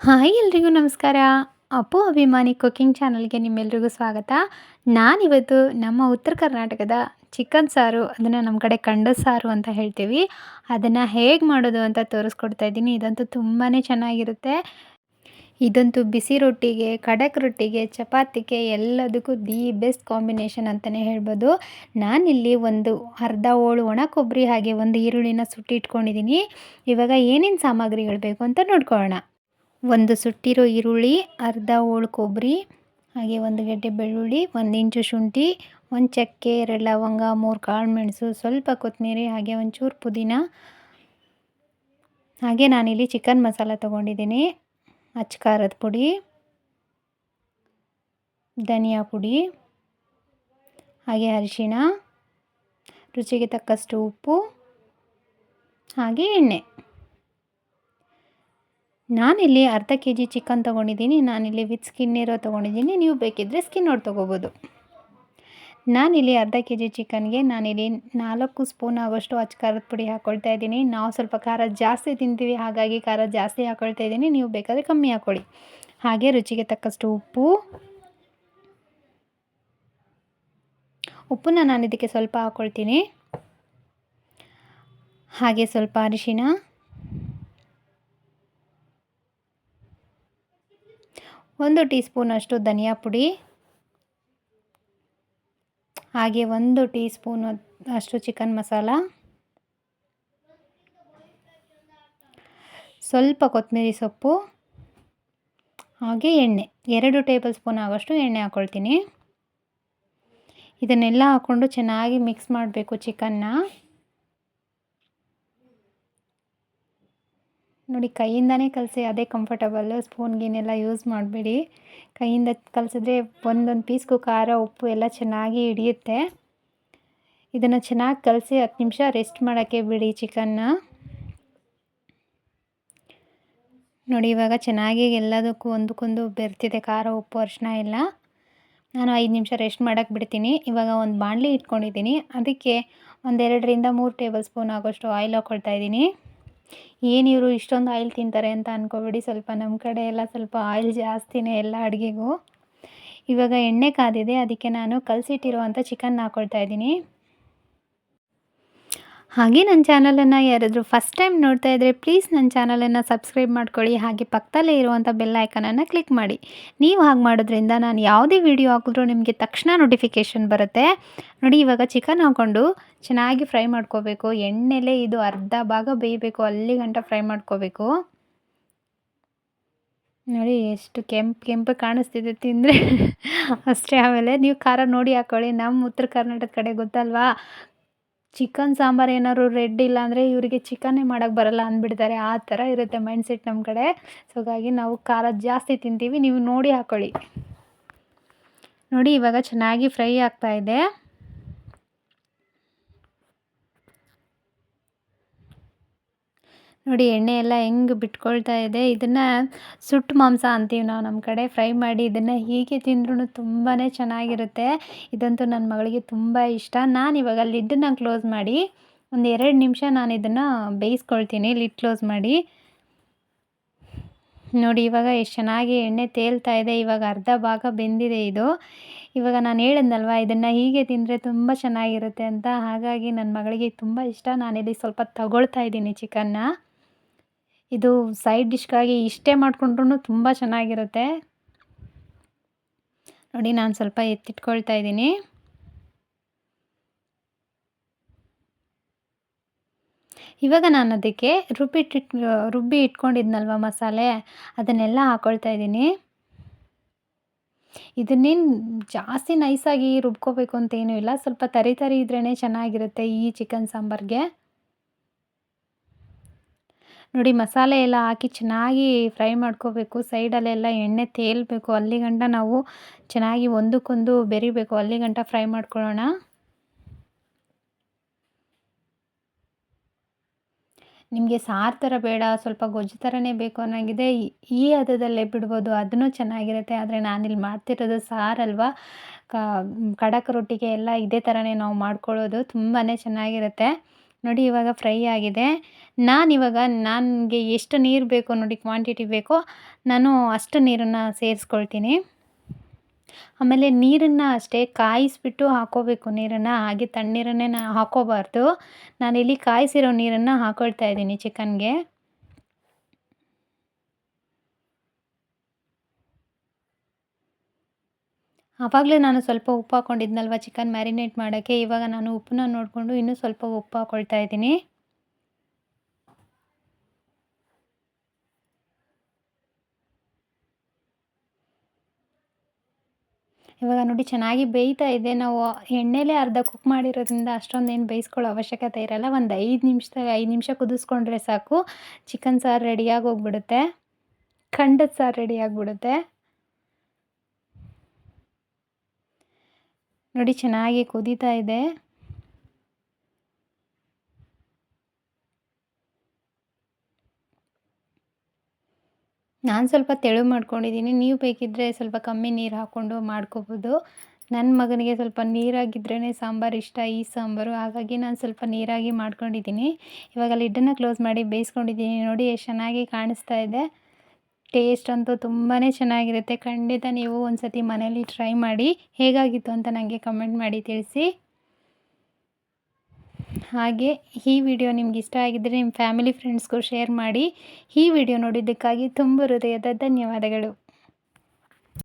Hi ಎಲ್ರಿಗೂ ನಮಸ್ಕಾರ. ಅಪ್ಪು ಅಭಿಮಾನಿ ಕುಕಿಂಗ್ ಚಾನಲ್ಗೆ ನಿಮ್ಮೆಲ್ರಿಗೂ ಸ್ವಾಗತ. ನಾನಿವತ್ತು ನಮ್ಮ ಉತ್ತರ ಕರ್ನಾಟಕದ ಚಿಕನ್ ಸಾರು, ಅದನ್ನು ನಮ್ಮ ಕಡೆ ಕಂಡ ಸಾರು ಅಂತ ಹೇಳ್ತೀವಿ. ಅದನ್ನು ಹೇಗೆ ಮಾಡೋದು ಅಂತ ತೋರಿಸ್ಕೊಡ್ತಾ ಇದ್ದೀನಿ. ಇದಂತೂ ತುಂಬಾ ಚೆನ್ನಾಗಿರುತ್ತೆ. ಇದಂತೂ ಬಿಸಿ ರೊಟ್ಟಿಗೆ, ಖಡಕ್ ರೊಟ್ಟಿಗೆ, ಚಪಾತಿಗೆ, ಎಲ್ಲದಕ್ಕೂ ದಿ ಬೆಸ್ಟ್ ಕಾಂಬಿನೇಷನ್ ಅಂತಲೇ ಹೇಳ್ಬೋದು. ನಾನಿಲ್ಲಿ ಒಂದು ಅರ್ಧ ಹೋಳು ಒಣ ಕೊಬ್ಬರಿ ಹಾಗೆ ಒಂದು ಈರುಳ್ಳಿನ ಸುಟ್ಟಿಟ್ಕೊಂಡಿದ್ದೀನಿ. ಇವಾಗ ಏನೇನು ಸಾಮಗ್ರಿಗಳು ಬೇಕು ಅಂತ ನೋಡ್ಕೊಳ್ಳೋಣ. ಒಂದು ಸುಟ್ಟಿರೋ ಈರುಳ್ಳಿ, ಅರ್ಧ ಹೋಳು ಕೊಬ್ಬರಿ ಹಾಗೆ ಒಂದು ಗಡ್ಡೆ ಬೆಳ್ಳುಳ್ಳಿ, ಒಂದು ಇಂಚು ಶುಂಠಿ, ಒಂದು ಚಕ್ಕೆ, ಎರಡು ಲವಂಗ, ಮೂರು ಕಾಳು ಮೆಣಸು, ಸ್ವಲ್ಪ ಕೊತ್ತಂಬರಿ ಹಾಗೆ ಒಂಚೂರು ಪುದೀನ. ಹಾಗೆ ನಾನಿಲ್ಲಿ ಚಿಕನ್ ಮಸಾಲ ತೊಗೊಂಡಿದ್ದೀನಿ. ಅಚ್ಚ ಖಾರದ ಪುಡಿ, ಧನಿಯಾ ಪುಡಿ, ಹಾಗೆ ಅರಿಶಿಣ, ರುಚಿಗೆ ತಕ್ಕಷ್ಟು ಉಪ್ಪು, ಹಾಗೆ ಎಣ್ಣೆ. ನಾನಿಲ್ಲಿ ಅರ್ಧ ಕೆ ಜಿ ಚಿಕನ್ ತೊಗೊಂಡಿದ್ದೀನಿ, ನಾನಿಲ್ಲಿ ವಿತ್ ಸ್ಕಿನ್ ಇರೋ ತೊಗೊಂಡಿದ್ದೀನಿ, ನೀವು ಬೇಕಿದ್ದರೆ ಸ್ಕಿನ್ನೋಡು ತೊಗೋಬೋದು. ನಾನಿಲ್ಲಿ ಅರ್ಧ ಕೆ ಜಿ ಚಿಕನ್ಗೆ ನಾನಿಲ್ಲಿ ನಾಲ್ಕು ಸ್ಪೂನ್ ಆಗೋಷ್ಟು ಅಚ್ಚ ಖಾರದ ಪುಡಿ ಹಾಕ್ಕೊಳ್ತಾ ಇದ್ದೀನಿ. ನಾವು ಸ್ವಲ್ಪ ಖಾರ ಜಾಸ್ತಿ ತಿಂತೀವಿ, ಹಾಗಾಗಿ ಖಾರ ಜಾಸ್ತಿ ಹಾಕ್ಕೊಳ್ತಾ ಇದ್ದೀನಿ, ನೀವು ಬೇಕಾದರೆ ಕಮ್ಮಿ ಹಾಕ್ಕೊಳ್ಳಿ ಹಾಗೆ ರುಚಿಗೆ ತಕ್ಕಷ್ಟು ಉಪ್ಪು. ಉಪ್ಪನ್ನ ನಾನು ಇದಕ್ಕೆ ಸ್ವಲ್ಪ ಹಾಕ್ಕೊಳ್ತೀನಿ ಹಾಗೆ ಸ್ವಲ್ಪ ಅರಿಶಿಣ. ಒಂದು ಟೀ ಸ್ಪೂನಷ್ಟು ಧನಿಯಾ ಪುಡಿ. ಹಾಗೆ ಒಂದು ಟೀ ಸ್ಪೂನ್ ಅಷ್ಟು ಚಿಕನ್ ಮಸಾಲ. ಸ್ವಲ್ಪ ಕೊತ್ತಂಬರಿ ಸೊಪ್ಪು. ಹಾಗೆ ಎಣ್ಣೆ. ಎರಡು ಟೇಬಲ್ ಸ್ಪೂನ್ ಆಗೋಷ್ಟು ಎಣ್ಣೆ ಹಾಕ್ಕೊಳ್ತೀನಿ ಇದನ್ನೆಲ್ಲ ಹಾಕ್ಕೊಂಡು ಚೆನ್ನಾಗಿ ಮಿಕ್ಸ್ ಮಾಡಬೇಕು ಚಿಕನ್ನ. ನೋಡಿ, ಕೈಯಿಂದನೇ ಕಲಸಿ, ಅದೇ ಕಂಫರ್ಟಬಲ್ ಸ್ಪೂನ್ ಗೀನೆಲ್ಲ ಯೂಸ್ ಮಾಡಬೇಡಿ. ಕೈಯಿಂದ ಕಲಸಿದ್ರೆ ಒಂದೊಂದು ಪೀಸ್ಗೂ ಖಾರ, ಉಪ್ಪು ಎಲ್ಲ ಚೆನ್ನಾಗಿ ಹಿಡಿಯುತ್ತೆ. ಇದನ್ನು ಚೆನ್ನಾಗಿ ಕಲಸಿ ಹತ್ತು ನಿಮಿಷ ರೆಸ್ಟ್ ಮಾಡೋಕ್ಕೆ ಬಿಡಿ ಚಿಕನ್ನ ನೋಡಿ, ಇವಾಗ ಚೆನ್ನಾಗಿ ಎಲ್ಲದಕ್ಕೂ ಒಂದಕ್ಕೊಂದು ಬೆರ್ತಿದೆ ಖಾರ, ಉಪ್ಪು ಅರಿಶಿನ ಎಲ್ಲ. ನಾನು ಐದು ನಿಮಿಷ ರೆಸ್ಟ್ ಮಾಡೋಕ್ಕೆ ಬಿಡ್ತೀನಿ. ಇವಾಗ ಒಂದು ಬಾಣಲಿ ಇಟ್ಕೊಂಡಿದ್ದೀನಿ. ಅದಕ್ಕೆ ಒಂದೆರಡರಿಂದ ಮೂರು ಟೇಬಲ್ ಸ್ಪೂನ್ ಆಗೋಷ್ಟು ಆಯಿಲ್ ಹಾಕ್ಕೊಳ್ತಾ ಇದ್ದೀನಿ. ಏನು ಇವರು ಇಷ್ಟೊಂದು ಆಯಿಲ್ ತಿಂತಾರೆ ಅಂತ ಅಂದ್ಕೊಬೇಡಿ ಸ್ವಲ್ಪ ನಮ್ಮ ಕಡೆ ಎಲ್ಲ ಸ್ವಲ್ಪ ಆಯಿಲ್ ಜಾಸ್ತಿನೇ ಎಲ್ಲ ಅಡುಗೆಗೂ. ಇವಾಗ ಎಣ್ಣೆ ಕಾದಿದೆ, ಅದಕ್ಕೆ ನಾನು ಕಲಸಿಟ್ಟಿರುವಂಥ ಚಿಕನ್ ಹಾಕ್ಕೊಳ್ತಾ ಇದ್ದೀನಿ. ಹಾಗೆ ನನ್ನ ಚಾನಲನ್ನು ಯಾರಾದರೂ ಫಸ್ಟ್ ಟೈಮ್ ನೋಡ್ತಾ ಇದ್ದರೆ ಪ್ಲೀಸ್ ನನ್ನ ಚಾನಲನ್ನು ಸಬ್ಸ್ಕ್ರೈಬ್ ಮಾಡ್ಕೊಳ್ಳಿ, ಹಾಗೆ ಪಕ್ಕದಲ್ಲೇ ಇರುವಂಥ ಬೆಲ್ ಐಕನನ್ನು ಕ್ಲಿಕ್ ಮಾಡಿ. ನೀವು ಹಾಗೆ ಮಾಡೋದ್ರಿಂದ ನಾನು ಯಾವುದೇ ವಿಡಿಯೋ ಹಾಕಿದ್ರೂ ನಿಮಗೆ ತಕ್ಷಣ ನೋಟಿಫಿಕೇಷನ್ ಬರುತ್ತೆ. ನೋಡಿ, ಇವಾಗ ಚಿಕನ್ ಹಾಕ್ಕೊಂಡು ಚೆನ್ನಾಗಿ ಫ್ರೈ ಮಾಡ್ಕೋಬೇಕು. ಎಣ್ಣೆಲೆ ಇದು ಅರ್ಧ ಭಾಗ ಬೇಯಬೇಕು, ಅಲ್ಲಿ ಗಂಟ ಫ್ರೈ ಮಾಡ್ಕೋಬೇಕು. ನೋಡಿ, ಎಷ್ಟು ಕೆಂಪು ಕೆಂಪು ಕಾಣಿಸ್ತಿದೆ ತಿಂದರೆ. ಅಷ್ಟೇ ಆಮೇಲೆ ನೀವು ಖಾರ ನೋಡಿ ಹಾಕೊಳ್ಳಿ. ನಮ್ಮ ಉತ್ತರ ಕರ್ನಾಟಕದ ಕಡೆ ಗೊತ್ತಲ್ವಾ? ಚಿಕನ್ ಸಾಂಬಾರು ಏನಾದ್ರು ರೆಡ್ ಇಲ್ಲ ಅಂದರೆ ಇವರಿಗೆ ಚಿಕನ್ನೇ ಮಾಡೋಕ್ಕೆ ಬರಲ್ಲ ಅಂದ್ಬಿಡ್ತಾರೆ. ಆ ಥರ ಇರುತ್ತೆ ಮೈಂಡ್ ಸೆಟ್ ನಮ್ಮ ಕಡೆ. ಸೊ ಹಾಗಾಗಿ ನಾವು ಖಾರ ಜಾಸ್ತಿ ತಿಂತೀವಿ. ನೀವು ನೋಡಿ ಹಾಕ್ಕೊಳ್ಳಿ ನೋಡಿ, ಇವಾಗ ಚೆನ್ನಾಗಿ ಫ್ರೈ ಆಗ್ತಾ ಇದೆ ನೋಡಿ ಎಣ್ಣೆ ಎಲ್ಲ ಹೆಂಗೆ ಬಿಟ್ಕೊಳ್ತಾ ಇದೆ. ಇದನ್ನು ಸುಟ್ಟು ಮಾಂಸ ಅಂತೀವಿ ನಾವು ನಮ್ಮ ಕಡೆ. ಫ್ರೈ ಮಾಡಿ ಇದನ್ನು ಹೀಗೆ ತಿಂದ್ರೂ ತುಂಬಾ ಚೆನ್ನಾಗಿರುತ್ತೆ. ಇದಂತೂ ನನ್ನ ಮಗಳಿಗೆ ತುಂಬ ಇಷ್ಟ. ನಾನು ಇವಾಗ ಲಿಡ್ಡನ್ನ ಕ್ಲೋಸ್ ಮಾಡಿ ಒಂದು ಎರಡು ನಿಮಿಷ ನಾನು ಇದನ್ನು ಬೇಯಿಸ್ಕೊಳ್ತೀನಿ ಲಿಡ್ ಕ್ಲೋಸ್ ಮಾಡಿ. ನೋಡಿ ಇವಾಗ ಎಷ್ಟು ಚೆನ್ನಾಗಿ ಎಣ್ಣೆ ತೇಲ್ತಾ ಇದೆ. ಇವಾಗ ಅರ್ಧ ಭಾಗ ಬೆಂದಿದೆ ಇದು. ಇವಾಗ ನಾನು ಹೇಳಿದ್ನಲ್ವ ಇದನ್ನು ಹೀಗೆ ತಿಂದರೆ ತುಂಬ ಚೆನ್ನಾಗಿರುತ್ತೆ ಅಂತ. ಹಾಗಾಗಿ ನನ್ನ ಮಗಳಿಗೆ ತುಂಬ ಇಷ್ಟ. ನಾನಿಲ್ಲಿ ಸ್ವಲ್ಪ ತಗೊಳ್ತಾ ಇದ್ದೀನಿ ಚಿಕನ್ನ. ಇದು ಸೈಡ್ ಡಿಶ್ಗಾಗಿ ಇಷ್ಟೇ ಮಾಡಿಕೊಂಡ್ರೂ ತುಂಬ ಚೆನ್ನಾಗಿರುತ್ತೆ. ನೋಡಿ, ನಾನು ಸ್ವಲ್ಪ ಎತ್ತಿಟ್ಕೊಳ್ತಾ ಇದ್ದೀನಿ. ಇವಾಗ ನಾನು ಅದಕ್ಕೆ ರುಬ್ಬಿಟ್ಟಿಟ್ ರುಬ್ಬಿ ಇಟ್ಕೊಂಡಿದ್ನಲ್ವ ಮಸಾಲೆ? ಅದನ್ನೆಲ್ಲ ಹಾಕ್ಕೊಳ್ತಾ ಇದ್ದೀನಿ. ಇದನ್ನೇನು ಜಾಸ್ತಿ ನೈಸಾಗಿ ರುಬ್ಕೋಬೇಕು ಅಂತ ಏನೂ ಇಲ್ಲ. ಸ್ವಲ್ಪ ತರಿ ತರಿ ಇದ್ರೇ ಚೆನ್ನಾಗಿರುತ್ತೆ ಈ ಚಿಕನ್ ಸಾಂಬಾರಿಗೆ. ನೋಡಿ ಮಸಾಲೆ ಎಲ್ಲ ಹಾಕಿ ಚೆನ್ನಾಗಿ ಫ್ರೈ ಮಾಡ್ಕೋಬೇಕು. ಸೈಡಲ್ಲೆಲ್ಲ ಎಣ್ಣೆ ತೇಲ್ಬೇಕು. ಅಲ್ಲಿಗಂಟ ನಾವು ಚೆನ್ನಾಗಿ ಒಂದಕ್ಕೊಂದು ಬೆರಿಬೇಕು. ಅಲ್ಲಿಗಂಟ ಫ್ರೈ ಮಾಡ್ಕೊಳ್ಳೋಣ. ನಿಮಗೆ ಸಾರು ಥರ ಬೇಡ, ಸ್ವಲ್ಪ ಗೊಜ್ಜು ಥರನೇ ಬೇಕು ಅನ್ನೋಂಗಿದೆ. ಈ ಹದದಲ್ಲೇ ಬಿಡ್ಬೋದು. ಅದನ್ನು ಚೆನ್ನಾಗಿರುತ್ತೆ. ಆದರೆ ನಾನಿಲ್ಲಿ ಮಾಡ್ತಿರೋದು ಸಾರಲ್ವಾ ಕ ಖಡಕ್ ರೊಟ್ಟಿಗೆ ಎಲ್ಲ ಇದೇ ಥರನೇ ನಾವು ಮಾಡ್ಕೊಳ್ಳೋದು. ತುಂಬಾ ಚೆನ್ನಾಗಿರುತ್ತೆ. ನೋಡಿ ಇವಾಗ ಫ್ರೈ ಆಗಿದೆ. ನಾನಿವಾಗ ನನಗೆ ಎಷ್ಟು ನೀರು ಬೇಕೋ ನೋಡಿ ಕ್ವಾಂಟಿಟಿ ಬೇಕೋ ನಾನು ಅಷ್ಟು ನೀರನ್ನು ಸೇರಿಸ್ಕೊಳ್ತೀನಿ. ಆಮೇಲೆ ನೀರನ್ನು ಅಷ್ಟೇ ಕಾಯಿಸಿಬಿಟ್ಟು ಹಾಕೋಬೇಕು ನೀರನ್ನು, ಹಾಗೆ ತಣ್ಣೀರನ್ನೇ ನಾನು ಹಾಕೋಬಾರ್ದು. ನಾನಿಲ್ಲಿ ಕಾಯಿಸಿರೋ ನೀರನ್ನು ಹಾಕೊಳ್ತಾ ಇದ್ದೀನಿ ಚಿಕನ್ಗೆ. ಆವಾಗಲೇ ನಾನು ಸ್ವಲ್ಪ ಉಪ್ಪು ಹಾಕ್ಕೊಂಡಿದ್ನಲ್ವ ಚಿಕನ್ ಮ್ಯಾರಿನೇಟ್ ಮಾಡೋಕ್ಕೆ? ಇವಾಗ ನಾನು ಉಪ್ಪನ್ನ ನೋಡಿಕೊಂಡು ಇನ್ನೂ ಸ್ವಲ್ಪ ಉಪ್ಪು ಹಾಕ್ಕೊಳ್ತಾ ಇದ್ದೀನಿ. ಇವಾಗ ನೋಡಿ ಚೆನ್ನಾಗಿ ಬೇಯ್ತಾ ಇದೆ. ನಾವು ಎಣ್ಣೆಲೇ ಅರ್ಧ ಕುಕ್ ಮಾಡಿರೋದ್ರಿಂದ ಅಷ್ಟೊಂದೇನು ಬೇಯಿಸ್ಕೊಳ್ಳೋ ಅವಶ್ಯಕತೆ ಇರಲ್ಲ. ಒಂದು ಐದು ನಿಮಿಷದಾಗ ಐದು ನಿಮಿಷ ಕುದಿಸ್ಕೊಂಡ್ರೆ ಸಾಕು. ಚಿಕನ್ ಸಾರು ರೆಡಿಯಾಗಿ ಹೋಗ್ಬಿಡುತ್ತೆ. ಖಂಡದ ಸಾರು ರೆಡಿ ನೋಡಿ, ಚೆನ್ನಾಗಿ ಕುದೀತಾ ಇದೆ. ನಾನು ಸ್ವಲ್ಪ ತೆಳು ಮಾಡ್ಕೊಂಡಿದ್ದೀನಿ. ನೀವು ಬೇಕಿದ್ದರೆ ಸ್ವಲ್ಪ ಕಮ್ಮಿ ನೀರು ಹಾಕ್ಕೊಂಡು ಮಾಡ್ಕೋಬೋದು. ನನ್ನ ಮಗನಿಗೆ ಸ್ವಲ್ಪ ನೀರಾಗಿದ್ರೇ ಸಾಂಬಾರು ಇಷ್ಟ, ಈ ಸಾಂಬಾರು. ಹಾಗಾಗಿ ನಾನು ಸ್ವಲ್ಪ ನೀರಾಗಿ ಮಾಡ್ಕೊಂಡಿದ್ದೀನಿ. ಇವಾಗ ಲಿಡ್ಡನ್ನು ಕ್ಲೋಸ್ ಮಾಡಿ ಬೇಯಿಸ್ಕೊಂಡಿದ್ದೀನಿ. ನೋಡಿ, ಎಷ್ಟು ಚೆನ್ನಾಗಿ ಕಾಣಿಸ್ತಾ ಇದೆ. ಟೇಸ್ಟ್ ಅಂತೂ ತುಂಬಾ ಚೆನ್ನಾಗಿರುತ್ತೆ. ಖಂಡಿತ ನೀವು ಒಂದು ಸತಿ ಮನೇಲಿ ಟ್ರೈ ಮಾಡಿ ಹೇಗಾಗಿತ್ತು ಅಂತ ನನಗೆ ಕಮೆಂಟ್ ಮಾಡಿ ತಿಳಿಸಿ. ಹಾಗೆ ಈ ವಿಡಿಯೋ ನಿಮ್ಗೆ ಇಷ್ಟ ಆಗಿದ್ದರೆ ನಿಮ್ಮ ಫ್ಯಾಮಿಲಿ ಫ್ರೆಂಡ್ಸ್ಗೂ ಶೇರ್ ಮಾಡಿ. ಈ ವಿಡಿಯೋ ನೋಡಿದ್ದಕ್ಕಾಗಿ ತುಂಬ ಹೃದಯದ ಧನ್ಯವಾದಗಳು.